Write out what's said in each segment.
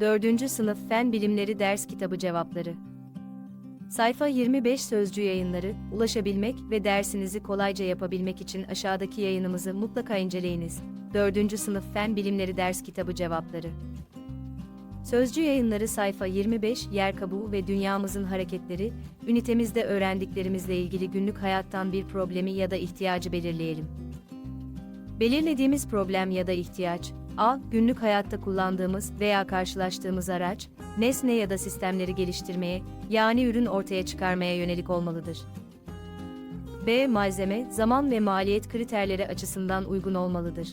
4. Sınıf Fen Bilimleri Ders Kitabı Cevapları Sayfa 25 Sözcü Yayınları, ulaşabilmek ve dersinizi kolayca yapabilmek için aşağıdaki yayınımızı mutlaka inceleyiniz. 4. Sınıf Fen Bilimleri Ders Kitabı Cevapları Sözcü Yayınları sayfa 25 Yer kabuğu ve dünyamızın hareketleri, ünitemizde öğrendiklerimizle ilgili günlük hayattan bir problemi ya da ihtiyacı belirleyelim. Belirlediğimiz problem ya da ihtiyaç, A. Günlük hayatta kullandığımız veya karşılaştığımız araç, nesne ya da sistemleri geliştirmeye, yani ürün ortaya çıkarmaya yönelik olmalıdır. B. Malzeme, zaman ve maliyet kriterleri açısından uygun olmalıdır.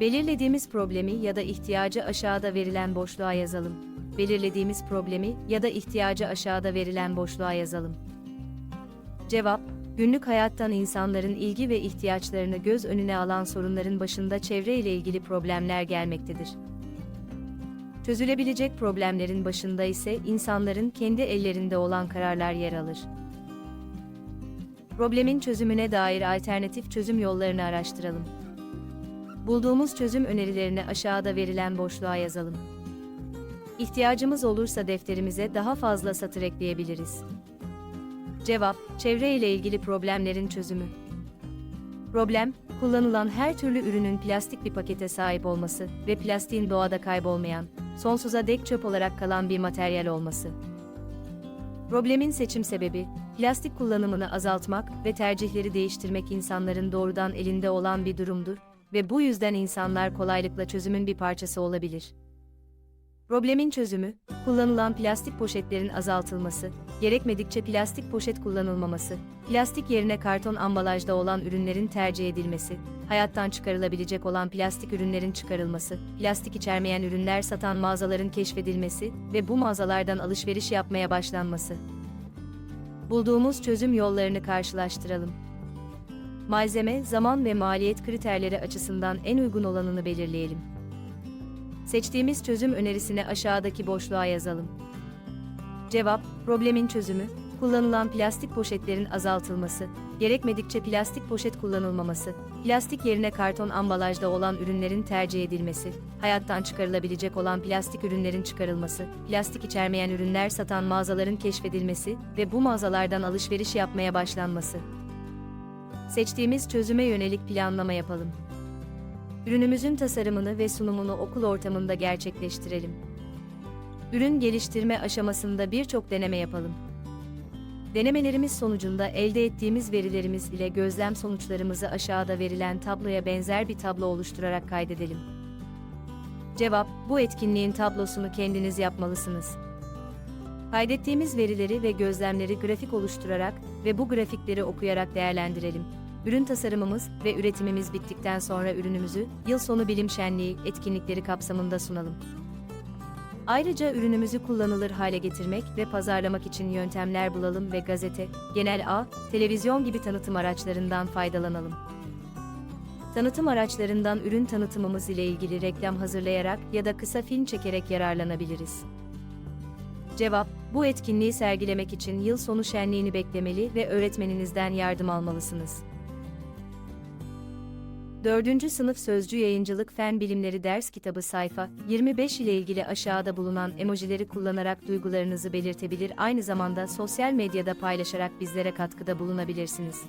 Belirlediğimiz problemi ya da ihtiyacı aşağıda verilen boşluğa yazalım. Belirlediğimiz problemi ya da ihtiyacı aşağıda verilen boşluğa yazalım. Cevap, günlük hayattan insanların ilgi ve ihtiyaçlarını göz önüne alan sorunların başında çevre ile ilgili problemler gelmektedir. Çözülebilecek problemlerin başında ise insanların kendi ellerinde olan kararlar yer alır. Problemin çözümüne dair alternatif çözüm yollarını araştıralım. Bulduğumuz çözüm önerilerini aşağıda verilen boşluğa yazalım. İhtiyacımız olursa defterimize daha fazla satır ekleyebiliriz. Cevap, çevre ile ilgili problemlerin çözümü. Problem, kullanılan her türlü ürünün plastik bir pakete sahip olması ve plastiğin doğada kaybolmayan, sonsuza dek çöp olarak kalan bir materyal olması. Problemin seçim sebebi, plastik kullanımını azaltmak ve tercihleri değiştirmek insanların doğrudan elinde olan bir durumdur ve bu yüzden insanlar kolaylıkla çözümün bir parçası olabilir. Problemin çözümü, kullanılan plastik poşetlerin azaltılması, gerekmedikçe plastik poşet kullanılmaması, plastik yerine karton ambalajda olan ürünlerin tercih edilmesi, hayattan çıkarılabilecek olan plastik ürünlerin çıkarılması, plastik içermeyen ürünler satan mağazaların keşfedilmesi ve bu mağazalardan alışveriş yapmaya başlanması. Bulduğumuz çözüm yollarını karşılaştıralım. Malzeme, zaman ve maliyet kriterleri açısından en uygun olanını belirleyelim. Seçtiğimiz çözüm önerisini aşağıdaki boşluğa yazalım. Cevap, problemin çözümü, kullanılan plastik poşetlerin azaltılması, gerekmedikçe plastik poşet kullanılmaması, plastik yerine karton ambalajda olan ürünlerin tercih edilmesi, hayattan çıkarılabilecek olan plastik ürünlerin çıkarılması, plastik içermeyen ürünler satan mağazaların keşfedilmesi ve bu mağazalardan alışveriş yapmaya başlanması. Seçtiğimiz çözüme yönelik planlama yapalım. Ürünümüzün tasarımını ve sunumunu okul ortamında gerçekleştirelim. Ürün geliştirme aşamasında birçok deneme yapalım. Denemelerimiz sonucunda elde ettiğimiz verilerimiz ile gözlem sonuçlarımızı aşağıda verilen tabloya benzer bir tablo oluşturarak kaydedelim. Cevap, bu etkinliğin tablosunu kendiniz yapmalısınız. Kaydettiğimiz verileri ve gözlemleri grafik oluşturarak ve bu grafikleri okuyarak değerlendirelim. Ürün tasarımımız ve üretimimiz bittikten sonra ürünümüzü yıl sonu bilim şenliği etkinlikleri kapsamında sunalım. Ayrıca ürünümüzü kullanılır hale getirmek ve pazarlamak için yöntemler bulalım ve gazete, genel ağ, televizyon gibi tanıtım araçlarından faydalanalım. Tanıtım araçlarından ürün tanıtımımız ile ilgili reklam hazırlayarak ya da kısa film çekerek yararlanabiliriz. Cevap, bu etkinliği sergilemek için yıl sonu şenliğini beklemeli ve öğretmeninizden yardım almalısınız. 4. Sınıf Sözcü Yayıncılık Fen Bilimleri Ders Kitabı sayfa 25 ile ilgili aşağıda bulunan emojileri kullanarak duygularınızı belirtebilir aynı zamanda sosyal medyada paylaşarak bizlere katkıda bulunabilirsiniz.